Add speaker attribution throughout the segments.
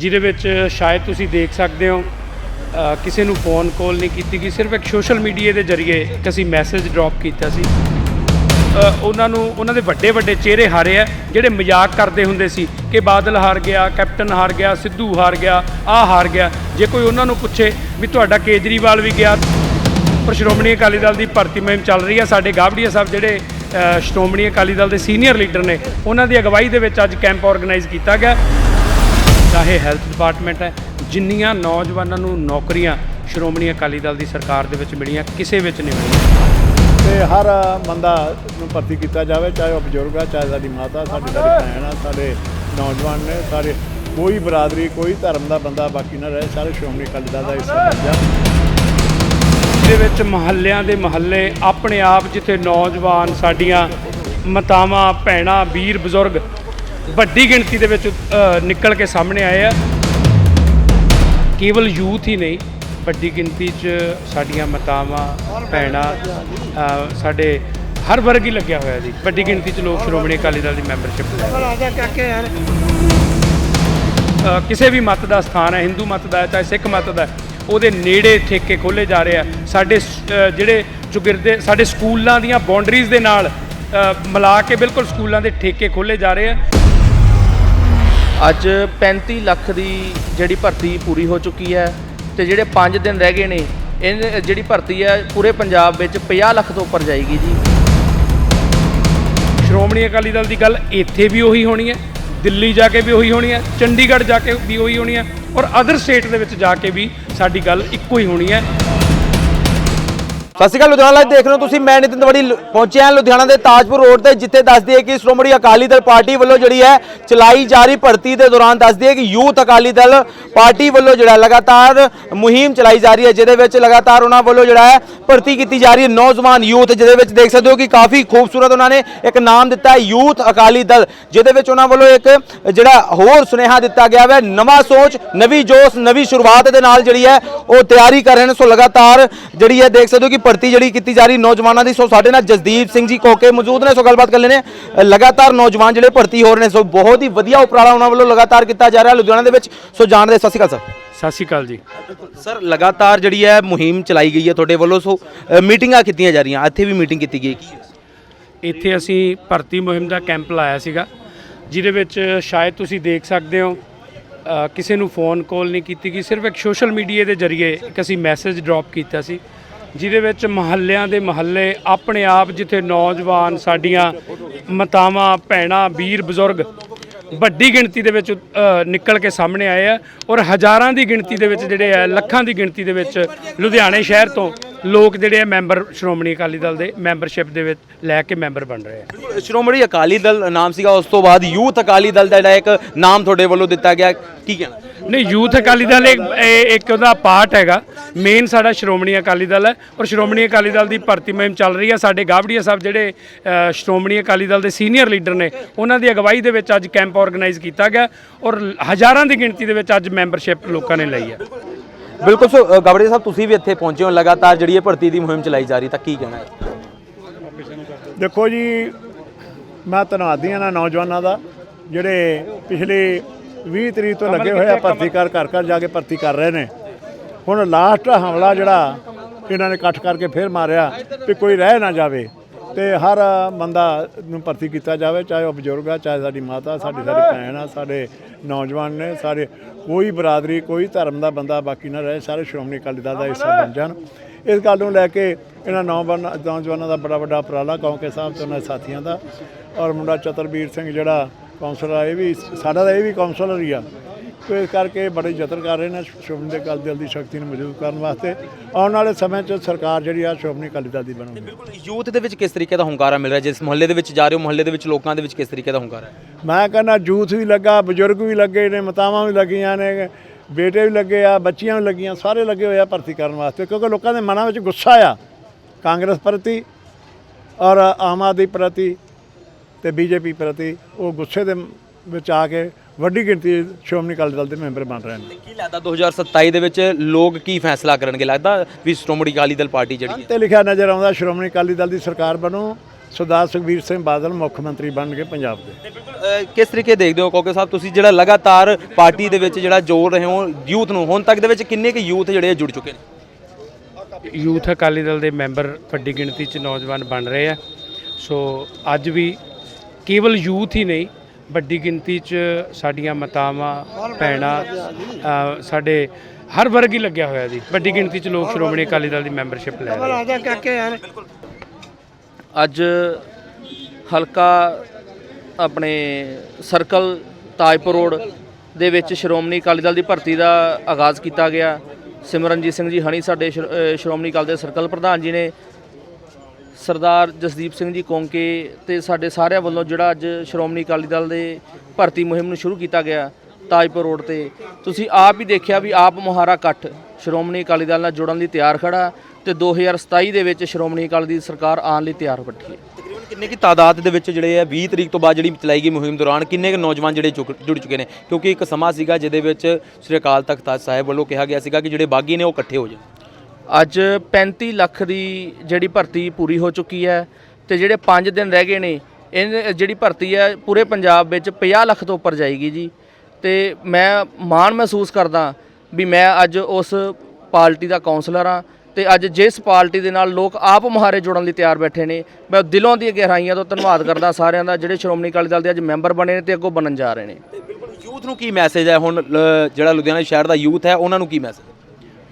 Speaker 1: ਜਿਹਦੇ ਵਿੱਚ ਸ਼ਾਇਦ ਤੁਸੀਂ ਦੇਖ ਸਕਦੇ ਹੋ ਕਿਸੇ ਨੂੰ ਫੋਨ ਕਾਲ ਨਹੀਂ ਕੀਤੀ ਗਈ, ਸਿਰਫ ਇੱਕ ਸੋਸ਼ਲ ਮੀਡੀਆ ਦੇ ਜ਼ਰੀਏ ਇੱਕ ਅਸੀਂ ਮੈਸੇਜ ਡ੍ਰੌਪ ਕੀਤਾ ਸੀ। ਉਹਨਾਂ ਨੂੰ, ਉਹਨਾਂ ਦੇ ਵੱਡੇ ਵੱਡੇ ਚਿਹਰੇ ਹਾਰੇ ਆ, ਜਿਹੜੇ ਮਜ਼ਾਕ ਕਰਦੇ ਹੁੰਦੇ ਸੀ ਕਿ ਬਾਦਲ ਹਾਰ ਗਿਆ, ਕੈਪਟਨ ਹਾਰ ਗਿਆ, ਸਿੱਧੂ ਹਾਰ ਗਿਆ, ਆਹ ਹਾਰ ਗਿਆ। ਜੇ ਕੋਈ ਉਹਨਾਂ ਨੂੰ ਪੁੱਛੇ ਵੀ ਤੁਹਾਡਾ ਕੇਜਰੀਵਾਲ ਵੀ ਗਿਆ, ਪਰ ਸ਼੍ਰੋਮਣੀ ਅਕਾਲੀ ਦਲ ਦੀ ਭਰਤੀ ਮੁਹਿੰਮ ਚੱਲ ਰਹੀ ਹੈ ਸਾਡੇ ਗਾਵੜੀਆ ਸਾਹਿਬ ਜਿਹੜੇ ਸ਼੍ਰੋਮਣੀ ਅਕਾਲੀ ਦਲ ਦੇ ਸੀਨੀਅਰ ਲੀਡਰ ਨੇ, ਉਹਨਾਂ ਦੀ ਅਗਵਾਈ ਦੇ ਵਿੱਚ ਅੱਜ ਕੈਂਪ ਆਰਗੇਨਾਈਜ਼ ਕੀਤਾ ਗਿਆ। ਚਾਹੇ ਹੈਲਥ ਡਿਪਾਰਟਮੈਂਟ ਹੈ। ਜਿੰਨੀਆਂ ਨੌਜਵਾਨਾਂ ਨੂੰ ਨੌਕਰੀਆਂ ਸ਼੍ਰੋਮਣੀ ਅਕਾਲੀ ਦਲ ਦੀ ਸਰਕਾਰ ਦੇ ਵਿੱਚ ਮਿਲੀਆਂ ਕਿਸੇ ਵਿੱਚ ਨਹੀਂ ਮਿਲੀਆਂ।
Speaker 2: ਤੇ ਹਰ ਬੰਦਾ ਨੂੰ ਭਰਤੀ ਕੀਤਾ ਜਾਵੇ ਚਾਹੇ ਉਹ ਬਜ਼ੁਰਗ ਆ ਚਾਹੇ ਸਾਡੀ ਮਾਤਾ ਸਾਡੀ ਸਾਡੀ ਭੈਣ ਆ ਸਾਡੇ ਨੌਜਵਾਨ ਨੇ ਸਾਰੇ ਕੋਈ ਬਰਾਦਰੀ ਕੋਈ ਧਰਮ ਦਾ ਬੰਦਾ ਬਾਕੀ ਨਾ ਰਹੇ ਸਾਰੇ ਸ਼੍ਰੋਮਣੀ ਅਕਾਲੀ ਦਲ ਦਾ ਹਿੱਸਾ ਬਣ
Speaker 1: ਦੇ ਵਿੱਚ ਮਹੱਲਿਆਂ ਦੇ ਮਹੱਲੇ ਆਪਣੇ ਆਪ ਜਿੱਥੇ ਨੌਜਵਾਨ ਸਾਡੀਆਂ ਮਾਤਾਵਾਂ ਭੈਣਾਂ ਵੀਰ ਬਜ਼ੁਰਗ ਵੱਡੀ ਗਿਣਤੀ ਦੇ ਵਿੱਚ ਨਿਕਲ ਕੇ ਸਾਹਮਣੇ ਆਏ ਆ। ਕੇਵਲ ਯੂਥ ਹੀ ਨਹੀਂ, ਵੱਡੀ ਗਿਣਤੀ 'ਚ ਸਾਡੀਆਂ ਮਾਤਾਵਾਂ, ਭੈਣਾਂ ਸਾਡੇ ਹਰ ਵਰਗ ਹੀ ਲੱਗਿਆ ਹੋਇਆ ਜੀ। ਵੱਡੀ ਗਿਣਤੀ 'ਚ ਲੋਕ ਸ਼੍ਰੋਮਣੀ ਅਕਾਲੀ ਦਲ ਦੀ ਮੈਂਬਰਸ਼ਿਪ ਲੈ ਰਹੇ ਕਿਸੇ ਵੀ ਮਤ ਦਾ ਸਥਾਨ ਹੈ, ਹਿੰਦੂ ਮਤ ਦਾ ਚਾਹੇ ਸਿੱਖ ਮਤ ਦਾ ਉਹਦੇ ਨੇੜੇ ਠੇਕੇ ਖੋਲੇ ਜਾ ਰਹੇ ਆ। ਸਾਡੇ ਜਿਹੜੇ ਚੁਗਿਰਦੇ ਸਾਡੇ ਸਕੂਲਾਂ ਦੀਆਂ ਬਾਉਂਡਰੀਜ਼ ਦੇ ਨਾਲ ਮਿਲਾ ਕੇ ਬਿਲਕੁਲ ਸਕੂਲਾਂ ਦੇ ਠੇਕੇ ਖੋਲੇ ਜਾ ਰਹੇ ਆ।
Speaker 3: ਅੱਜ 35 ਲੱਖ ਦੀ ਜਿਹੜੀ ਭਰਤੀ ਪੂਰੀ ਹੋ ਚੁੱਕੀ ਹੈ ਤੇ ਜਿਹੜੇ 5 ਦਿਨ ਰਹਿ ਗਏ ਨੇ, ਇਹ ਜਿਹੜੀ ਭਰਤੀ ਹੈ ਪੂਰੇ ਪੰਜਾਬ ਵਿੱਚ 50 ਲੱਖ ਤੋਂ ਉੱਪਰ ਜਾਏਗੀ ਜੀ।
Speaker 1: ਸ਼੍ਰੋਮਣੀ ਅਕਾਲੀ ਦਲ ਦੀ ਗੱਲ ਇੱਥੇ ਵੀ ਉਹੀ ਹੋਣੀ ਹੈ, ਦਿੱਲੀ ਜਾ ਕੇ ਵੀ ਉਹੀ ਹੋਣੀ ਹੈ, ਚੰਡੀਗੜ੍ਹ ਜਾ ਕੇ ਵੀ ਉਹੀ ਹੋਣੀ ਹੈ ਔਰ ਅਦਰ ਸਟੇਟ ਦੇ ਵਿੱਚ ਜਾ ਕੇ ਵੀ ਸਾਡੀ ਗੱਲ ਇੱਕੋ ਹੀ ਹੋਣੀ ਹੈ।
Speaker 4: ਸਤਿ ਸ਼੍ਰੀ ਅਕਾਲ, ਲੁਧਿਆਣਾ ਲਾਈਵ ਦੇਖ ਰਹੇ ਹੋ ਤੁਸੀਂ। ਮੈਂ ਨਿਤਿਨ ਤਵੜੀ ਪਹੁੰਚਿਆ ਹਾਂ ਲੁਧਿਆਣਾ ਦੇ ਤਾਜਪੁਰ ਰੋਡ ਤੇ, ਜਿੱਥੇ ਦੱਸਦੀ ਹੈ ਕਿ ਸ਼੍ਰੋਮਣੀ ਅਕਾਲੀ ਦਲ ਪਾਰਟੀ ਵੱਲੋਂ ਜਿਹੜੀ ਹੈ ਚਲਾਈ ਜਾ ਰਹੀ ਭਰਤੀ ਦੇ ਦੌਰਾਨ ਦੱਸਦੀ ਹੈ ਕਿ ਯੂਥ ਅਕਾਲੀ ਦਲ ਪਾਰਟੀ ਵੱਲੋਂ ਜਿਹੜਾ ਲਗਾਤਾਰ ਮੁਹਿੰਮ ਚਲਾਈ ਜਾ ਰਹੀ ਹੈ, ਜਿਹਦੇ ਵਿੱਚ ਲਗਾਤਾਰ ਉਹਨਾਂ ਵੱਲੋਂ ਜਿਹੜਾ ਹੈ ਭਰਤੀ ਕੀਤੀ ਜਾ ਰਹੀ ਹੈ ਨੌਜਵਾਨ ਯੂਥ, ਜਿਹਦੇ ਵਿੱਚ ਦੇਖ ਸਕਦੇ ਹੋ ਕਿ ਕਾਫੀ ਖੂਬਸੂਰਤ ਉਹਨਾਂ ਨੇ ਇੱਕ ਨਾਮ ਦਿੱਤਾ ਹੈ ਯੂਥ ਅਕਾਲੀ ਦਲ, ਜਿਹਦੇ ਵਿੱਚ ਉਹਨਾਂ ਵੱਲੋਂ ਇੱਕ ਜਿਹੜਾ ਹੋਰ ਸੁਨੇਹਾ ਦਿੱਤਾ ਗਿਆ ਹੈ, ਨਵਾਂ ਸੋਚ, ਨਵੀਂ ਜੋਸ਼, ਨਵੀਂ ਸ਼ੁਰੂਆਤ ਦੇ ਨਾਲ ਜਿਹੜੀ ਹੈ ਉਹ ਤਿਆਰੀ ਕਰ ਰਹੇ ਨੇ। ਸੋ ਲਗਾਤਾਰ ਜਿਹੜੀ ਹੈ ਦੇਖ ਸਕਦੇ ਹੋ ਕਿ ਭਰਤੀ ਜਿਹੜੀ ਕੀਤੀ ਜਾ ਰਹੀ ਨੌਜਵਾਨਾਂ ਦੀ ਸੋ ਸਾਡੇ ਨਾਲ ਜਸਦੀਪ ਸਿੰਘ ਜੀ ਕੋਕੇ ਮੌਜੂਦ ਨੇ ਸੋ ਗੱਲਬਾਤ ਕਰ ਅ, ਲਗਾਤਾਰ ਨੌਜਵਾਨ ਜਿਹੜੇ ਭਰਤੀ ਹੋ ਰਹੇ ਨੇ ਸੋ ਬਹੁਤ ਹੀ ਵਧੀਆ ਉਪਰਾਲਾ ਉਹਨਾਂ ਵੱਲੋਂ ਲਗਾਤਾਰ ਕੀਤਾ ਜਾ ਰਿਹਾ ਲੁਧਿਆਣਾ ਦੇ ਵਿੱਚ। ਸੋ ਜਾਣਦੇ ਸਤਿ ਸ਼੍ਰੀ ਅਕਾਲ ਸਰ।
Speaker 1: ਸਤਿ ਸ਼੍ਰੀ ਅਕਾਲ ਜੀ।
Speaker 4: ਸਰ ਲਗਾਤਾਰ ਜਿਹੜੀ ਹੈ ਮੁਹਿੰਮ ਚਲਾਈ ਗਈ ਹੈ ਤੁਹਾਡੇ ਵੱਲੋਂ ਸੋ ਮੀਟਿੰਗਾਂ ਕੀਤੀਆਂ ਜਾ ਰਹੀਆਂ। ਇੱਥੇ ਵੀ ਮੀਟਿੰਗ ਕੀਤੀ ਗਈ
Speaker 1: ਇੱਥੇ ਅਸੀਂ ਭਰਤੀ ਮੁਹਿੰਮ ਦਾ ਕੈਂਪ ਲਾਇਆ ਸੀਗਾ ਜਿਹਦੇ ਵਿੱਚ ਸ਼ਾਇਦ ਤੁਸੀਂ ਦੇਖ ਸਕਦੇ ਹੋ ਕਿਸੇ ਨੂੰ ਫੋਨ ਕਾਲ ਨਹੀਂ ਕੀਤੀ ਗਈ। ਸਿਰਫ ਇੱਕ ਸੋਸ਼ਲ ਮੀਡੀਆ ਦੇ ਜ਼ਰੀਏ ਇੱਕ ਅਸੀਂ ਮੈਸੇਜ ਡ੍ਰੌਪ ਕੀਤਾ ਸੀ। ਜਿਹਦੇ ਵਿੱਚ ਮਹੱਲਿਆਂ ਦੇ ਮਹੱਲੇ ਆਪਣੇ ਆਪ ਜਿੱਥੇ ਨੌਜਵਾਨ ਸਾਡੀਆਂ ਮਾਤਾਵਾਂ, ਭੈਣਾਂ, ਵੀਰ, ਬਜ਼ੁਰਗ ਵੱਡੀ ਗਿਣਤੀ ਦੇ ਵਿੱਚ ਨਿਕਲ ਕੇ ਸਾਹਮਣੇ ਆਏ ਆ ਔਰ ਹਜ਼ਾਰਾਂ ਦੀ ਗਿਣਤੀ ਦੇ ਵਿੱਚ ਜਿਹੜੇ ਆ, ਲੱਖਾਂ ਦੀ ਗਿਣਤੀ ਦੇ ਵਿੱਚ ਲੁਧਿਆਣੇ ਸ਼ਹਿਰ ਤੋਂ ਲੋਕ ਜਿਹੜੇ ਆ ਮੈਂਬਰ ਸ਼੍ਰੋਮਣੀ ਅਕਾਲੀ ਦਲ ਦੇ ਮੈਂਬਰਸ਼ਿਪ ਦੇ ਵਿੱਚ ਲੈ ਕੇ ਮੈਂਬਰ ਬਣ ਰਹੇ ਆ।
Speaker 4: ਸ਼੍ਰੋਮਣੀ ਅਕਾਲੀ ਦਲ ਨਾਮ ਸੀਗਾ ਉਸ ਤੋਂ ਬਾਅਦ ਯੂਥ ਅਕਾਲੀ ਦਲ ਦਾ ਜਿਹੜਾ ਇੱਕ ਨਾਮ ਤੁਹਾਡੇ ਵੱਲੋਂ ਦਿੱਤਾ ਗਿਆ ਕੀ ਕਹਿਣਾ?
Speaker 1: ਨਹੀਂ ਯੂਥ ਅਕਾਲੀ ਦਲ ਇੱਕ ਇਹ ਇੱਕ ਉਹਦਾ ਪਾਰਟ ਹੈਗਾ। ਮੇਨ ਸਾਡਾ ਸ਼੍ਰੋਮਣੀ ਅਕਾਲੀ ਦਲ ਹੈ ਔਰ ਸ਼੍ਰੋਮਣੀ ਅਕਾਲੀ ਦਲ ਦੀ ਭਰਤੀ ਮੁਹਿੰਮ ਚੱਲ ਰਹੀ ਹੈ। ਸਾਡੇ ਗਾਵੜੀਆ ਸਾਹਿਬ ਜਿਹੜੇ ਅ, ਸ਼੍ਰੋਮਣੀ ਅਕਾਲੀ ਦਲ ਦੇ ਸੀਨੀਅਰ ਲੀਡਰ ਨੇ ਉਹਨਾਂ ਦੀ ਅਗਵਾਈ ਦੇ ਵਿੱਚ ਅੱਜ ਕੈਂਪ ਆਰਗੇਨਾਈਜ਼ ਕੀਤਾ ਗਿਆ ਔਰ ਹਜ਼ਾਰਾਂ ਦੀ ਗਿਣਤੀ ਦੇ ਵਿੱਚ ਅੱਜ ਮੈਂਬਰਸ਼ਿਪ ਲੋਕਾਂ ਨੇ ਲਈ ਹੈ।
Speaker 4: ਬਿਲਕੁਲ, ਸੋ ਗਵੜੇ ਸਾਹਿਬ, ਤੁਸੀਂ ਵੀ ਇੱਥੇ ਪਹੁੰਚੇ ਹੋ, ਲਗਾਤਾਰ ਜਿਹੜੀ ਇਹ ਭਰਤੀ ਦੀ ਮੁਹਿੰਮ ਚਲਾਈ ਜਾ ਰਹੀ, ਤਾਂ ਕੀ ਕਹਿਣਾ ਹੈ?
Speaker 2: ਦੇਖੋ ਜੀ, ਮੈਂ ਧੰਨਵਾਦੀ ਹਾਂ ਨਾ ਨੌਜਵਾਨਾਂ ਦਾ, ਜਿਹੜੇ ਪਿਛਲੇ 20 ਤਰੀਕ ਤੋਂ ਲੱਗੇ ਹੋਏ ਆ, ਭਰਤੀ ਕਰ, ਘਰ ਘਰ ਜਾ ਕੇ ਭਰਤੀ ਕਰ ਰਹੇ ਨੇ। ਹੁਣ ਲਾਸਟ ਹਮਲਾ ਜਿਹੜਾ ਇਹਨਾਂ ਨੇ ਇਕੱਠ ਕਰਕੇ ਫੇਰ ਮਾਰਿਆ, ਵੀ ਕੋਈ ਰਹਿ ਨਾ ਜਾਵੇ, ਤੇ ਹਰ ਬੰਦਾ ਨੂੰ ਭਰਤੀ ਕੀਤਾ ਜਾਵੇ, ਚਾਹੇ ਉਹ ਬਜ਼ੁਰਗ ਆ, ਚਾਹੇ ਸਾਡੀ ਮਾਤਾ, ਸਾਡੀ ਸਾਡੀ ਭੈਣ ਆ, ਸਾਡੇ ਨੌਜਵਾਨ ਨੇ ਸਾਰੇ ਕੋਈ ਬਰਾਦਰੀ, ਕੋਈ ਧਰਮ ਦਾ ਬੰਦਾ ਬਾਕੀ ਨਾ ਰਹੇ, ਸਾਰੇ ਸ਼੍ਰੋਮਣੀ ਅਕਾਲੀ ਦਲ ਦਾ ਹਿੱਸਾ ਬਣ ਜਾਣ। ਇਸ ਗੱਲ ਨੂੰ ਲੈ ਕੇ ਇਹਨਾਂ ਨੌਜਵਾਨਾਂ ਨੌਜਵਾਨਾਂ ਦਾ ਬੜਾ ਵੱਡਾ ਉਪਰਾਲਾ ਕੌਂਕੇ ਸਾਹਿਬ ਤੇ ਉਹਨਾਂ ਸਾਥੀਆਂ ਦਾ। ਔਰ ਮੁੰਡਾ ਚਤਰਵੀਰ ਸਿੰਘ ਜਿਹੜਾ ਕੌਂਸਲਰ ਆ, ਇਹ ਵੀ ਸਾਡਾ ਤਾਂ ਇਹ ਵੀ ਕੌਂਸਲਰ ਹੀ ਆ। ਤੇ ਇਸ ਕਰਕੇ ਬੜੇ ਯਤਨ ਕਰ ਰਹੇ ਨੇ ਸ਼੍ਰੋਮਣੀ ਦੇ ਅਕਾਲੀ ਦਲ ਦੀ ਸ਼ਕਤੀ ਨੂੰ ਮਜ਼ਬੂਤ ਕਰਨ ਵਾਸਤੇ। ਆਉਣ ਵਾਲੇ ਸਮੇਂ 'ਚ ਸਰਕਾਰ ਜਿਹੜੀ ਆ ਸ਼੍ਰੋਮਣੀ ਅਕਾਲੀ ਦਲ ਦੀ ਬਣੂਗੀ।
Speaker 4: ਬਿਲਕੁਲ ਯੂਥ ਦੇ ਵਿੱਚ ਕਿਸ ਤਰੀਕੇ ਦਾ ਹੁੰਗਾਰਾ ਮਿਲ ਰਿਹਾ? ਜਿਸ ਮੁਹੱਲੇ ਦੇ ਵਿੱਚ ਜਾ ਰਹੇ ਹੋ ਮੁਹੱਲੇ ਦੇ ਵਿੱਚ ਲੋਕਾਂ ਦੇ ਵਿੱਚ ਕਿਸ ਤਰੀਕੇ ਦਾ ਹੁੰਗਾਰਾ ਹੈ?
Speaker 2: ਮੈਂ ਕਹਿੰਦਾ ਯੂਥ ਵੀ ਲੱਗਾ ਬਜ਼ੁਰਗ ਵੀ ਲੱਗੇ ਨੇ ਮਾਤਾਵਾਂ ਵੀ ਲੱਗੀਆਂ ਨੇ ਬੇਟੇ ਵੀ ਲੱਗੇ ਆ ਬੱਚੀਆਂ ਵੀ ਲੱਗੀਆਂ ਸਾਰੇ ਲੱਗੇ ਹੋਏ ਆ ਭਰਤੀ ਕਰਨ ਵਾਸਤੇ ਕਿਉਂਕਿ ਲੋਕਾਂ ਦੇ ਮਨਾਂ ਵਿੱਚ ਗੁੱਸਾ ਆ। ਕਾਂਗਰਸ ਪ੍ਰਤੀ ਔਰ ਆਮ ਆਦਮੀ ਪ੍ਰਤੀ ਤੇ ਬੀਜੇਪੀ ਪ੍ਰਤੀ ਉਹ ਗੁੱਸੇ ਦੇ ਵਿੱਚ ਆ ਕੇ ਵੱਡੀ ਗਿਣਤੀ ਸ਼੍ਰੋਮਣੀ ਅਕਾਲੀ ਦਲ ਦੇ ਮੈਂਬਰ ਬਣ ਰਹੇ ਨੇ।
Speaker 4: ਕੀ ਲੱਗਦਾ 2027 ਦੇ ਵਿੱਚ ਲੋਕ ਕੀ ਫੈਸਲਾ ਕਰਨਗੇ? ਲੱਗਦਾ ਵੀ ਸ਼੍ਰੋਮਣੀ ਅਕਾਲੀ ਦਲ ਪਾਰਟੀ ਜਿਹੜੀ ਹੈ
Speaker 2: ਤੇ ਲਿਖਿਆ ਨਜ਼ਰ ਆਉਂਦਾ ਸ਼੍ਰੋਮਣੀ ਅਕਾਲੀ ਦਲ ਦੀ ਸਰਕਾਰ ਬਣੂ ਸਰਦਾਰ ਸੁਖਬੀਰ ਸਿੰਘ ਬਾਦਲ ਮੁੱਖ ਮੰਤਰੀ ਬਣ ਗਏ ਪੰਜਾਬ ਦੇ।
Speaker 4: ਤੇ ਬਿਲਕੁਲ ਅਹ, ਕਿਸ ਤਰੀਕੇ ਦੇਖਦੇ ਹੋ ਕੋਕੇ ਸਾਹਿਬ? ਤੁਸੀਂ ਜਿਹੜਾ ਲਗਾਤਾਰ ਪਾਰਟੀ ਦੇ ਵਿੱਚ ਜਿਹੜਾ ਜੋੜ ਰਹੇ ਹੋ ਯੂਥ ਨੂੰ ਹੁਣ ਤੱਕ ਦੇ ਵਿੱਚ ਕਿੰਨੇ ਕੁ ਯੂਥ ਜਿਹੜੇ ਜੁੜ ਚੁੱਕੇ ਨੇ?
Speaker 1: ਯੂਥ ਅਕਾਲੀ ਦਲ ਦੇ ਮੈਂਬਰ ਵੱਡੀ ਗਿਣਤੀ 'ਚ ਨੌਜਵਾਨ ਬਣ ਰਹੇ ਆ। ਸੋ ਅੱਜ ਵੀ ਕੇਵਲ ਯੂਥ ਹੀ ਨਹੀਂ ਵੱਡੀ ਗਿਣਤੀ 'ਚ ਸਾਡੀਆਂ ਮਾਤਾਵਾਂ, ਭੈਣਾਂ ਸਾਡੇ ਹਰ ਵਰਗ ਹੀ ਲੱਗਿਆ ਹੋਇਆ ਜੀ। ਵੱਡੀ ਗਿਣਤੀ 'ਚ ਲੋਕ ਸ਼੍ਰੋਮਣੀ ਅਕਾਲੀ ਦਲ ਦੀ ਮੈਂਬਰਸ਼ਿਪ ਲੈ ਰਹੇ
Speaker 3: ਅੱਜ ਹਲਕਾ ਆਪਣੇ ਸਰਕਲ ਤਾਜਪੁਰ ਰੋਡ ਦੇ ਵਿੱਚ ਸ਼੍ਰੋਮਣੀ ਅਕਾਲੀ ਦਲ ਦੀ ਭਰਤੀ ਦਾ ਆਗਾਜ਼ ਕੀਤਾ ਗਿਆ। ਸਿਮਰਨਜੀਤ ਸਿੰਘ ਜੀ ਹਣੀ ਸਾਡੇ ਸ਼੍ਰੋ- ਸ਼੍ਰੋਮਣੀ ਅਕਾਲੀ ਦੇ ਸਰਕਲ ਪ੍ਰਧਾਨ ਜੀ ਨੇ ਸਰਦਾਰ ਜਸਦੀਪ ਸਿੰਘ ਜੀ ਕੋਂਕੇ ਤੇ ਸਾਡੇ ਸਾਰਿਆਂ ਵੱਲੋਂ ਜਿਹੜਾ ਅੱਜ ਸ਼੍ਰੋਮਣੀ ਅਕਾਲੀ ਦਲ ਦੇ ਭਰਤੀ ਮੁਹਿੰਮ ਨੂੰ ਸ਼ੁਰੂ ਕੀਤਾ ਗਿਆ, ਤਾਜਪੁਰ ਰੋਡ ਤੇ। ਤੁਸੀਂ ਆਪ ਹੀ ਦੇਖਿਆ ਵੀ ਆਪ ਮੁਹਾਰਾ ਇਕੱਠ ਸ਼੍ਰੋਮਣੀ ਅਕਾਲੀ ਦਲ ਨਾਲ ਜੁੜਨ ਲਈ ਤਿਆਰ ਖੜਾ ਤੇ 2027 ਦੇ ਵਿੱਚ ਸ਼੍ਰੋਮਣੀ ਅਕਾਲੀ ਦੀ ਸਰਕਾਰ ਆਉਣ ਲਈ ਤਿਆਰ ਬੈਠੀ ਹੈ।
Speaker 4: ਤਕਰੀਬਨ ਕਿੰਨੇ ਕੀ ਤਾਦਾਦ ਦੇ ਵਿੱਚ ਜਿਹੜੇ ਆ 20 ਤਰੀਕ ਤੋਂ ਬਾਅਦ ਜਿਹੜੀ ਚਲਾਈ ਗਈ ਮੁਹਿੰਮ ਦੌਰਾਨ ਕਿੰਨੇ ਕੁ ਨੌਜਵਾਨ ਜਿਹੜੇ ਜੁੜ ਜੁੜ ਚੁੱਕੇ ਨੇ? ਕਿਉਂਕਿ ਇੱਕ ਸਮਾਂ ਸੀਗਾ ਜਿਹਦੇ ਵਿੱਚ ਸ੍ਰੀ ਅਕਾਲ ਤਖਤ ਸਾਹਿਬ ਵੱਲੋਂ ਕਿਹਾ ਗਿਆ ਸੀਗਾ ਕਿ ਜਿਹੜੇ ਬਾਗੀ ਨੇ ਉਹ ਇਕੱਠੇ ਹੋ ਜਾਣ।
Speaker 3: ਅੱਜ 35 ਲੱਖ ਦੀ ਜਿਹੜੀ ਭਰਤੀ ਪੂਰੀ ਹੋ ਚੁੱਕੀ ਹੈ ਤੇ ਜਿਹੜੇ 5 ਦਿਨ ਰਹਿ ਗਏ ਨੇ, ਇਹ ਜਿਹੜੀ ਭਰਤੀ ਹੈ ਪੂਰੇ ਪੰਜਾਬ ਵਿੱਚ 50 ਲੱਖ ਤੋਂ ਉੱਪਰ ਜਾਏਗੀ ਜੀ। ਤੇ ਮੈਂ ਮਾਣ ਮਹਿਸੂਸ ਕਰਦਾ ਵੀ ਮੈਂ ਅੱਜ ਉਸ ਪਾਰਟੀ ਦਾ ਕਾਉਂਸਲਰ ਹਾਂ ਤੇ ਅੱਜ ਜਿਸ ਪਾਰਟੀ ਦੇ ਨਾਲ ਲੋਕ ਆਪ ਮੁਹਾਰੇ ਜੁੜਨ ਲਈ ਤਿਆਰ ਬੈਠੇ ਨੇ, ਮੈਂ ਦਿਲੋਂ ਦੀ ਗਹਿਰਾਈਆਂ ਤੋਂ ਧੰਨਵਾਦ ਕਰਦਾ ਸਾਰਿਆਂ ਦਾ, ਜਿਹੜੇ ਸ਼੍ਰੋਮਣੀ ਅਕਾਲੀ ਦਲ ਦੇ ਅੱਜ ਮੈਂਬਰ ਬਣੇ ਨੇ ਤੇ ਅੱਗੋਂ ਬਣਨ ਜਾ ਰਹੇ ਨੇ।
Speaker 4: ਬਿਲਕੁਲ ਯੂਥ ਨੂੰ ਕੀ ਮੈਸੇਜ ਹੈ ਹੁਣ ਜਿਹੜਾ ਲੁਧਿਆਣਾ ਸ਼ਹਿਰ ਦਾ ਯੂਥ ਹੈ, ਉਹਨਾਂ ਨੂੰ ਕੀ ਮੈਸੇਜ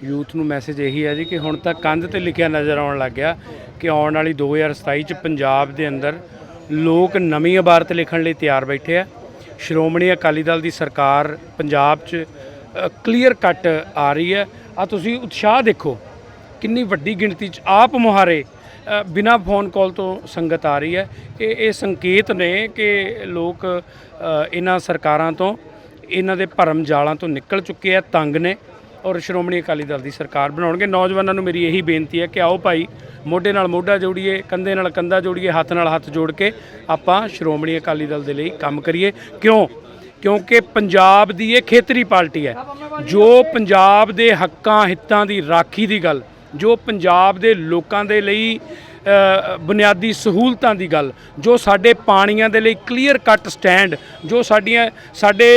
Speaker 1: ਯੂਥ ਨੂੰ ਮੈਸੇਜ ਇਹੀ ਹੈ ਜੀ ਕਿ ਹੁਣ ਤਾਂ ਕੰਧ ਤੇ ਲਿਖਿਆ ਨਜ਼ਰ ਆਉਣ ਲੱਗ ਗਿਆ ਕਿ ਆਉਣ ਵਾਲੀ 2027 ਚ ਪੰਜਾਬ ਦੇ ਅੰਦਰ ਲੋਕ ਨਵੀਂ ਇਬਾਰਤ ਲਿਖਣ ਲਈ ਤਿਆਰ ਬੈਠੇ ਆ। ਸ਼੍ਰੋਮਣੀ ਅਕਾਲੀ ਦਲ ਦੀ ਸਰਕਾਰ ਪੰਜਾਬ 'ਚ ਕਲੀਅਰ ਕੱਟ ਆ ਰਹੀ ਹੈ। ਆ ਤੁਸੀਂ ਉਤਸ਼ਾਹ ਦੇਖੋ ਕਿੰਨੀ ਵੱਡੀ ਗਿਣਤੀ 'ਚ ਆਪ ਮੁਹਾਰੇ ਅ, ਬਿਨਾਂ ਫੋਨ ਕਾਲ ਤੋਂ ਸੰਗਤ ਆ ਰਹੀ ਹੈ। ਇਹ ਇਹ ਸੰਕੇਤ ਨੇ ਕਿ ਲੋਕ ਇਹਨਾਂ ਸਰਕਾਰਾਂ ਤੋਂ ਇਹਨਾਂ ਦੇ ਭਰਮ ਜਾਲਾਂ ਤੋਂ ਨਿਕਲ ਚੁੱਕੇ ਆ ਤੰਗ ਨੇ। ਔਰ ਸ਼੍ਰੋਮਣੀ ਅਕਾਲੀ ਦਲ ਦੀ ਸਰਕਾਰ ਬਣਾਉਣਗੇ। ਨੌਜਵਾਨਾਂ ਨੂੰ ਮੇਰੀ ਇਹੀ ਬੇਨਤੀ ਹੈ ਕਿ ਆਓ ਭਾਈ, ਮੋਢੇ ਨਾਲ ਮੋਢਾ ਜੋੜੀਏ, ਕੰਧੇ ਨਾਲ ਕੰਧਾ ਜੋੜੀਏ, ਹੱਥ ਨਾਲ ਹੱਥ ਜੋੜ ਕੇ ਆਪਾਂ ਸ਼੍ਰੋਮਣੀ ਅਕਾਲੀ ਦਲ ਦੇ ਲਈ ਕੰਮ ਕਰੀਏ। ਕਿਉਂ? ਕਿਉਂਕਿ ਪੰਜਾਬ ਦੀ ਇਹ ਖੇਤਰੀ ਪਾਰਟੀ ਹੈ। ਜੋ ਪੰਜਾਬ ਦੇ ਹੱਕਾਂ, ਹਿੱਤਾਂ ਦੀ ਰਾਖੀ ਦੀ ਗੱਲ, ਜੋ ਪੰਜਾਬ ਦੇ ਲੋਕਾਂ ਦੇ ਲਈ ਬੁਨਿਆਦੀ ਸਹੂਲਤਾਂ ਦੀ ਗੱਲ, ਜੋ ਸਾਡੇ ਪਾਣੀਆਂ ਦੇ ਲਈ ਕਲੀਅਰ ਕੱਟ ਸਟੈਂਡ ਜੋ ਸਾਡੀਆਂ, ਸਾਡੇ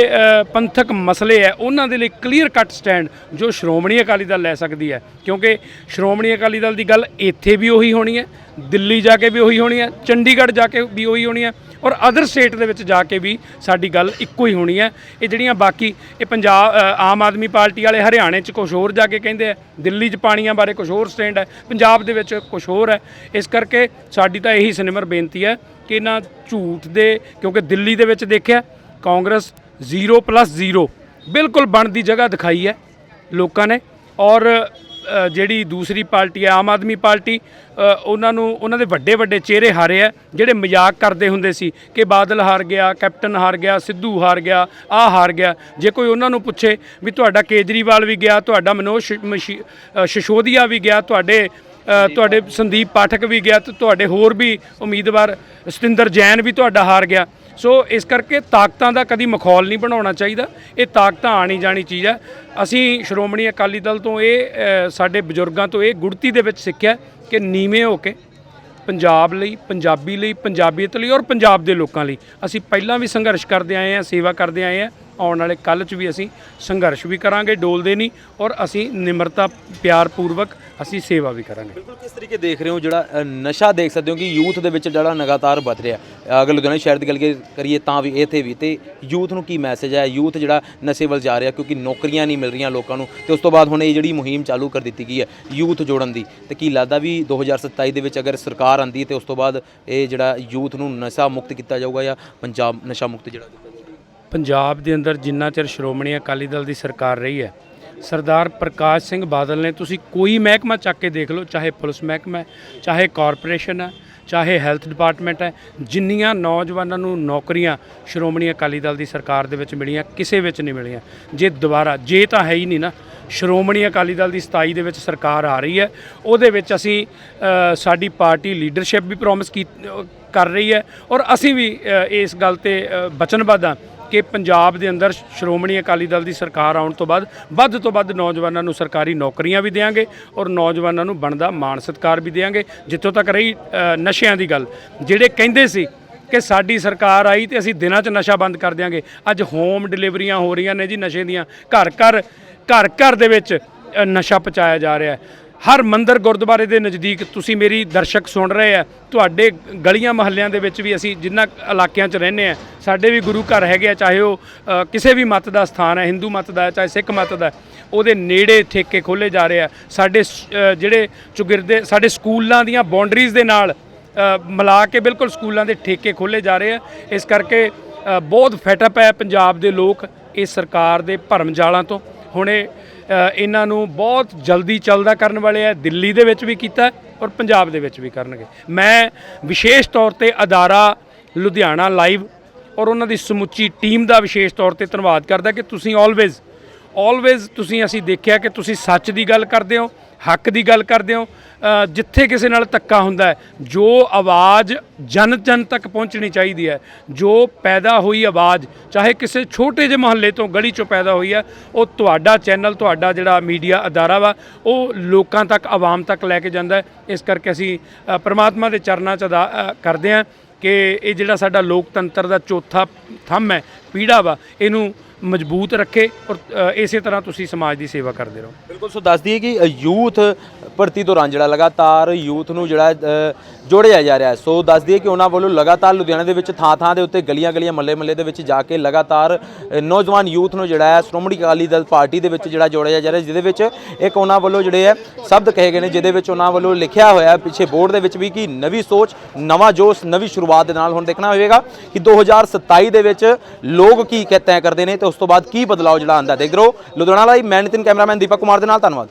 Speaker 1: ਪੰਥਕ ਮਸਲੇ ਹੈ, ਉਹਨਾਂ ਦੇ ਲਈ ਕਲੀਅਰ ਕੱਟ ਸਟੈਂਡ ਜੋ ਸ਼੍ਰੋਮਣੀ ਅਕਾਲੀ ਦਲ ਲੈ ਸਕਦੀ ਹੈ। ਕਿਉਂਕਿ ਸ਼੍ਰੋਮਣੀ ਅਕਾਲੀ ਦਲ ਦੀ ਗੱਲ ਇੱਥੇ ਵੀ ਉਹੀ ਹੋਣੀ ਹੈ, ਦਿੱਲੀ ਜਾ ਕੇ ਵੀ ਉਹੀ ਹੋਣੀ ਹੈ, ਚੰਡੀਗੜ੍ਹ ਜਾ ਕੇ ਵੀ ਉਹੀ ਹੋਣੀ ਹੈ। ਔਰ ਅਦਰ ਸਟੇਟ ਦੇ ਵਿੱਚ ਜਾ ਕੇ ਵੀ ਸਾਡੀ ਗੱਲ ਇੱਕੋ ਹੀ ਹੋਣੀ ਹੈ। ਇਹ ਜਿਹੜੀਆਂ ਬਾਕੀ, ਇਹ ਪੰਜਾਬ ਆਮ ਆਦਮੀ ਪਾਰਟੀ ਵਾਲੇ ਹਰਿਆਣੇ 'ਚ ਕੁਛ ਹੋਰ ਜਾ ਕੇ ਕਹਿੰਦੇ ਆ, ਦਿੱਲੀ 'ਚ ਪਾਣੀਆਂ ਬਾਰੇ ਕੁਛ ਹੋਰ ਸਟੈਂਡ ਹੈ, ਪੰਜਾਬ ਦੇ ਵਿੱਚ ਕੁਛ ਹੋਰ ਹੈ। ਇਸ ਕਰਕੇ ਸਾਡੀ ਤਾਂ ਇਹੀ ਸਿਨੇਮਰ ਬੇਨਤੀ ਹੈ ਕਿ ਇਹਨਾਂ ਝੂਠ ਦੇ, ਕਿਉਂਕਿ ਦਿੱਲੀ ਦੇ ਵਿੱਚ ਦੇਖਿਆ, ਕਾਂਗਰਸ 0+0 ਬਿਲਕੁਲ ਬਣਦੀ ਜਗ੍ਹਾ ਦਿਖਾਈ ਹੈ ਲੋਕਾਂ ਨੇ। ਔਰ ਜਿਹੜੀ ਦੂਸਰੀ ਪਾਰਟੀ ਹੈ ਆਮ ਆਦਮੀ ਪਾਰਟੀ ਉਹਨਾਂ ਨੂੰ ਉਹਨਾਂ ਦੇ ਵੱਡੇ ਵੱਡੇ ਚਿਹਰੇ ਹਾਰੇ ਆ ਜਿਹੜੇ ਮਜ਼ਾਕ ਕਰਦੇ ਹੁੰਦੇ ਸੀ ਕਿ ਬਾਦਲ ਹਾਰ ਗਿਆ ਕੈਪਟਨ ਹਾਰ ਗਿਆ ਸਿੱਧੂ ਹਾਰ ਗਿਆ ਆ ਹਾਰ ਗਿਆ। ਜੇ ਕੋਈ ਉਹਨਾਂ ਨੂੰ ਪੁੱਛੇ ਵੀ ਤੁਹਾਡਾ ਕੇਜਰੀਵਾਲ ਵੀ ਗਿਆ ਤੁਹਾਡਾ ਮਨੋਜ ਸ਼- ਮਸ਼ੀ- ਅ, ਵੀ ਗਿਆ ਤੁਹਾਡੇ ਤੁਹਾਡੇ ਸੰਦੀਪ ਪਾਠਕ ਵੀ ਗਿਆ ਤੇ ਤੁਹਾਡੇ ਹੋਰ ਵੀ ਉਮੀਦਵਾਰ ਸਤਿੰਦਰ ਜੈਨ ਵੀ ਤੁਹਾਡਾ ਹਾਰ ਗਿਆ। ਸੋ ਇਸ ਕਰਕੇ ਤਾਕਤਾਂ ਦਾ ਕਦੀ ਮਖੌਲ ਨਹੀਂ ਬਣਾਉਣਾ ਚਾਹੀਦਾ। ਇਹ ਤਾਕਤਾਂ ਆਣੀ ਜਾਣੀ ਚੀਜ਼ ਹੈ। ਅਸੀਂ ਸ਼੍ਰੋਮਣੀ ਅਕਾਲੀ ਦਲ ਤੋਂ ਇਹ ਸਾਡੇ ਬਜ਼ੁਰਗਾਂ ਤੋਂ ਇਹ ਗੁੜਤੀ ਦੇ ਵਿੱਚ ਸਿੱਖਿਆ ਕਿ ਨੀਵੇਂ ਹੋ ਕੇ ਪੰਜਾਬ ਲਈ, ਪੰਜਾਬੀ ਲਈ, ਪੰਜਾਬੀਅਤ ਲਈ ਔਰ ਪੰਜਾਬ ਦੇ ਲੋਕਾਂ ਲਈ ਅਸੀਂ ਪਹਿਲਾਂ ਵੀ ਸੰਘਰਸ਼ ਕਰਦੇ ਆਏ ਹਾਂ, ਸੇਵਾ ਕਰਦੇ ਆਏ ਹਾਂ। ਆਉਣ ਵਾਲੇ ਕੱਲ੍ਹ 'ਚ ਵੀ ਅਸੀਂ ਸੰਘਰਸ਼ ਵੀ ਕਰਾਂਗੇ, ਡੋਲਦੇ ਨਹੀਂ ਔਰ ਅਸੀਂ ਨਿਮਰਤਾ, ਪਿਆਰ ਪੂਰਵਕ ਅਸੀਂ ਸੇਵਾ ਵੀ ਕਰਾਂਗੇ।
Speaker 4: ਬਿਲਕੁਲ, ਕਿਸ ਤਰੀਕੇ ਦੇਖ ਰਹੇ ਹੋ ਜਿਹੜਾ ਨਸ਼ਾ ਦੇਖ ਸਕਦੇ ਹੋ ਕਿ ਯੂਥ ਦੇ ਵਿੱਚ ਜਿਹੜਾ ਲਗਾਤਾਰ ਵੱਧ ਰਿਹਾ ਅਗਰ ਲੁਧਿਆਣਾ ਸ਼ਹਿਰ ਦੀ ਗੱਲ ਕਰੀਏ ਤਾਂ ਵੀ ਇੱਥੇ ਵੀ ਤੇ ਯੂਥ ਨੂੰ ਕੀ ਮੈਸੇਜ ਹੈ? ਯੂਥ ਜਿਹੜਾ ਨਸ਼ੇ ਵੱਲ ਜਾ ਰਿਹਾ ਕਿਉਂਕਿ ਨੌਕਰੀਆਂ ਨਹੀਂ ਮਿਲ ਰਹੀਆਂ ਲੋਕਾਂ ਨੂੰ ਤੇ ਉਸ ਤੋਂ ਬਾਅਦ ਹੁਣ ਇਹ ਜਿਹੜੀ ਮੁਹਿੰਮ ਚਾਲੂ ਕਰ ਦਿੱਤੀ ਗਈ ਹੈ ਯੂਥ ਜੋੜਨ ਦੀ, ਤੇ ਕੀ ਲੱਗਦਾ ਵੀ 2027 ਦੇ ਵਿੱਚ ਅਗਰ ਸਰਕਾਰ ਆਂਦੀ ਤੇ ਉਸ ਤੋਂ ਬਾਅਦ ਇਹ ਜਿਹੜਾ ਯੂਥ ਨੂੰ ਨਸ਼ਾ ਮੁਕਤ ਕੀਤਾ ਜਾਊਗਾ ਜਾਂ ਪੰਜਾਬ ਨਸ਼ਾ ਮੁਕਤ ਜਿਹੜਾ
Speaker 1: ਪੰਜਾਬ ਦੇ ਅੰਦਰ ਜਿੰਨਾ ਚਿਰ ਸ਼੍ਰੋਮਣੀ ਅਕਾਲੀ ਦਲ ਦੀ ਸਰਕਾਰ ਰਹੀ ਹੈ, ਸਰਦਾਰ ਪ੍ਰਕਾਸ਼ ਸਿੰਘ ਬਾਦਲ ਨੇ ਤੁਸੀਂ ਕੋਈ ਮਹਿਕਮਾ ਚੱਕ ਕੇ ਦੇਖ ਲਓ, ਚਾਹੇ ਪੁਲਿਸ ਮਹਿਕਮਾ ਹੈ, ਚਾਹੇ ਕਾਰਪੋਰੇਸ਼ਨ ਹੈ, ਚਾਹੇ ਹੈਲਥ ਡਿਪਾਰਟਮੈਂਟ ਹੈ, ਜਿੰਨੀਆਂ ਨੌਜਵਾਨਾਂ ਨੂੰ ਨੌਕਰੀਆਂ ਸ਼੍ਰੋਮਣੀ ਅਕਾਲੀ ਦਲ ਦੀ ਸਰਕਾਰ ਦੇ ਵਿੱਚ ਮਿਲੀਆਂ, ਕਿਸੇ ਵਿੱਚ ਨਹੀਂ ਮਿਲੀਆਂ। ਜੇ ਦੁਬਾਰਾ, ਜੇ ਤਾਂ ਹੈ ਹੀ ਨਹੀਂ ਨਾ, ਸ਼੍ਰੋਮਣੀ ਅਕਾਲੀ ਦਲ ਦੀ 27 ਦੇ ਵਿੱਚ ਸਰਕਾਰ ਆ ਰਹੀ ਹੈ, ਉਹਦੇ ਵਿੱਚ ਅਸੀਂ ਸਾਡੀ ਪਾਰਟੀ ਲੀਡਰਸ਼ਿਪ ਵੀ ਪ੍ਰੋਮਿਸ ਕੀ ਕਰ ਰਹੀ ਹੈ ਔਰ ਅਸੀਂ ਵੀ ਇਸ ਗੱਲ ਤੇ ਵਚਨਬੱਧ ਹਾਂ। ਕਿ ਪੰਜਾਬ ਦੇ ਅੰਦਰ ਸ਼੍ਰੋਮਣੀ ਅਕਾਲੀ ਦਲ ਦੀ ਸਰਕਾਰ ਆਉਣ ਤੋਂ ਬਾਅਦ, ਵੱਧ ਤੋਂ ਵੱਧ ਨੌਜਵਾਨਾਂ ਨੂੰ ਸਰਕਾਰੀ ਨੌਕਰੀਆਂ ਵੀ ਦੇਵਾਂਗੇ ਔਰ ਨੌਜਵਾਨਾਂ ਨੂੰ ਬਣਦਾ ਮਾਣ ਸਤਿਕਾਰ ਵੀ ਦੇਵਾਂਗੇ ਜਿੱਥੋਂ ਤੱਕ ਰਹੀ ਨਸ਼ਿਆਂ ਦੀ ਗੱਲ, ਜਿਹੜੇ ਕਹਿੰਦੇ ਸੀ ਕਿ ਸਾਡੀ ਸਰਕਾਰ ਆਈ ਤੇ ਅਸੀਂ ਦਿਨਾਂ 'ਚ ਨਸ਼ਾ ਬੰਦ ਕਰ ਦਿਆਂਗੇ। ਅੱਜ ਹੋਮ ਡਿਲੀਵਰੀਆਂ ਹੋ ਰਹੀਆਂ ਨੇ ਜੀ ਨਸ਼ੇ ਦੀਆਂ। ਘਰ ਘਰ ਘਰ ਘਰ ਦੇ ਵਿੱਚ ਨਸ਼ਾ ਪਹੁੰਚਾਇਆ ਜਾ ਰਿਹਾ ਹੈ। ਹਰ ਮੰਦਰ ਗੁਰਦੁਆਰੇ ਦੇ ਨਜ਼ਦੀਕ ਤੁਸੀਂ ਮੇਰੀ ਦਰਸ਼ਕ ਸੁਣ ਰਹੇ ਆ। ਤੁਹਾਡੇ ਗਲੀਆਂ ਮਹੱਲਿਆਂ ਦੇ ਵਿੱਚ ਵੀ ਅਸੀਂ ਜਿੰਨਾ ਇਲਾਕਿਆਂ 'ਚ ਰਹਿੰਦੇ ਆ, ਸਾਡੇ ਵੀ ਗੁਰੂ ਘਰ ਹੈਗੇ ਆ, ਚਾਹੇ ਉਹ ਕਿਸੇ ਵੀ ਮਤ ਦਾ ਸਥਾਨ ਹੈ, ਹਿੰਦੂ ਮਤ ਦਾ ਚਾਹੇ ਸਿੱਖ ਮਤ ਦਾ ਉਹਦੇ ਨੇੜੇ ਠੇਕੇ ਖੋਲੇ ਜਾ ਰਹੇ ਆ। ਸਾਡੇ ਸ- ਜਿਹੜੇ ਚੁਗਿਰਦੇ, ਸਾਡੇ ਸਕੂਲਾਂ ਦੀਆਂ ਬਾਉਂਡਰੀਜ਼ ਦੇ ਨਾਲ ਮਿਲਾ ਕੇ ਬਿਲਕੁਲ ਸਕੂਲਾਂ ਦੇ ਠੇਕੇ ਖੋਲੇ ਜਾ ਰਹੇ ਆ। ਇਸ ਕਰਕੇ ਬਹੁਤ ਫੈਟਅਪ ਹੈ ਪੰਜਾਬ ਦੇ ਲੋਕ ਇਸ ਸਰਕਾਰ ਦੇ ਭਰਮ ਜਾਲਾਂ ਤੋਂ। ਹੁਣੇ ਇਹਨਾਂ ਨੂੰ ਬਹੁਤ ਜਲਦੀ ਚੱਲਦਾ ਕਰਨ ਵਾਲੇ ਆ, ਦਿੱਲੀ ਦੇ ਵਿੱਚ ਵੀ ਕੀਤਾ ਔਰ ਪੰਜਾਬ ਦੇ ਵਿੱਚ ਵੀ ਕਰਨਗੇ। ਮੈਂ ਵਿਸ਼ੇਸ਼ ਤੌਰ ਤੇ ਅਦਾਰਾ ਲੁਧਿਆਣਾ ਲਾਈਵ ਔਰ ਉਹਨਾਂ ਦੀ ਸਮੁੱਚੀ ਟੀਮ ਦਾ ਵਿਸ਼ੇਸ਼ ਤੌਰ ਤੇ ਧੰਨਵਾਦ ਕਰਦਾ ਕਿ ਤੁਸੀਂ ਆਲਵੇਜ਼ ਆਲਵੇਜ਼ ਤੁਸੀਂ ਅਸੀਂ ਦੇਖਿਆ ਕਿ ਤੁਸੀਂ ਸੱਚ ਦੀ ਗੱਲ ਕਰਦੇ ਹੋ ਹੱਕ ਦੀ ਗੱਲ ਕਰਦੇ ਹੋ ਜਿੱਥੇ ਕਿਸੇ ਨਾਲ ਧੱਕਾ ਹੁੰਦਾ ਹੈ ਜੋ ਆਵਾਜ਼ ਜਨ ਜਨ ਤੱਕ ਪਹੁੰਚਣੀ ਚਾਹੀਦੀ ਹੈ ਜੋ ਪੈਦਾ ਹੋਈ ਆਵਾਜ਼ ਚਾਹੇ ਕਿਸੇ ਛੋਟੇ ਜਿਹੇ ਮਹੱਲੇ ਤੋਂ ਗਲੀ ਚੋਂ ਪੈਦਾ ਹੋਈ ਹੈ ਉਹ ਤੁਹਾਡਾ ਚੈਨਲ ਤੁਹਾਡਾ ਜਿਹੜਾ ਮੀਡੀਆ ਅਦਾਰਾ ਵਾ ਉਹ ਲੋਕਾਂ ਤੱਕ ਆਵਾਮ ਤੱਕ ਲੈ ਕੇ ਜਾਂਦਾ ਹੈ। ਇਸ ਕਰਕੇ ਅਸੀਂ ਅ, ਪ੍ਰਮਾਤਮਾ ਦੇ ਚਰਨਾਂ 'ਚ ਅਦਾ ਕਰਦੇ ਹਾਂ ਕਿ ਇਹ ਜਿਹੜਾ ਸਾਡਾ ਲੋਕਤੰਤਰ ਦਾ ਚੌਥਾ ਥੰਮ ਹੈ ਪੀੜਾ ਵਾ ਇਹਨੂੰ ਮਜ਼ਬੂਤ ਰੱਖੇ ਔਰ ਇਸੇ ਤਰ੍ਹਾਂ ਤੁਸੀਂ ਸਮਾਜ ਦੀ ਸੇਵਾ ਕਰਦੇ ਰਹੋ।
Speaker 4: ਬਿਲਕੁਲ, ਸੋ ਦੱਸ ਦਈਏ ਕਿ ਯੂਥ ਭਰਤੀ ਦੌਰਾਨ ਜਿਹੜਾ ਲਗਾਤਾਰ ਯੂਥ ਨੂੰ ਜਿਹੜਾ ਜੋੜਿਆ ਜਾ ਰਿਹਾ ਹੈ। ਸੋ ਦੱਸ ਦਈਏ ਕਿ ਉਹਨਾਂ ਵੱਲੋਂ ਲਗਾਤਾਰ ਲੁਧਿਆਣਾ ਦੇ ਵਿੱਚ ਥਾਂ ਥਾਂ ਦੇ ਉੱਤੇ ਗਲੀਆਂ ਗਲੀਆਂ ਮੱਲੇ ਮੱਲੇ ਦੇ ਵਿੱਚ ਜਾ ਕੇ ਲਗਾਤਾਰ ਨੌਜਵਾਨ ਯੂਥ ਨੂੰ ਜਿਹੜਾ ਹੈ, ਸ਼੍ਰੋਮਣੀ ਅਕਾਲੀ ਦਲ ਪਾਰਟੀ ਦੇ ਵਿੱਚ ਜਿਹੜਾ ਜੋੜਿਆ ਜਾ ਰਿਹਾ, ਜਿਹਦੇ ਵਿੱਚ ਇੱਕ ਉਹਨਾਂ ਵੱਲੋਂ ਜਿਹੜੇ ਹੈ, ਸ਼ਬਦ ਕਹੇ ਗਏ ਨੇ, ਜਿਹਦੇ ਵਿੱਚ ਉਹਨਾਂ ਵੱਲੋਂ ਲਿਖਿਆ ਹੋਇਆ ਪਿੱਛੇ ਬੋਰਡ ਦੇ ਵਿੱਚ ਵੀ ਕਿ ਨਵੀਂ ਸੋਚ, ਨਵਾਂ ਜੋਸ਼, ਨਵੀਂ ਸ਼ੁਰੂਆਤ ਦੇ ਨਾਲ ਹੁਣ ਦੇਖਣਾ ਹੋਵੇਗਾ ਕਿ 2027 ਦੇ ਵਿੱਚ ਲੋਕ ਕੀ ਕਹਿ ਤੈਅ ਕਰਦੇ ਨੇ ਤੇ ਉਸ ਤੋਂ ਬਾਅਦ ਕੀ ਬਦਲਾਅ ਜਿਹੜਾ ਆਉਂਦਾ ਦੇਖਦੇ ਰਹੋ, ਲੁਧਿਆਣਾ ਲਈ ਮੈਂ ਨਿਤਿਨ ਕੈਮਰਾਮੈਨ ਦੀਪਕ ਕੁਮਾਰ ਦੇ ਨਾਲ, ਧੰਨਵਾਦ।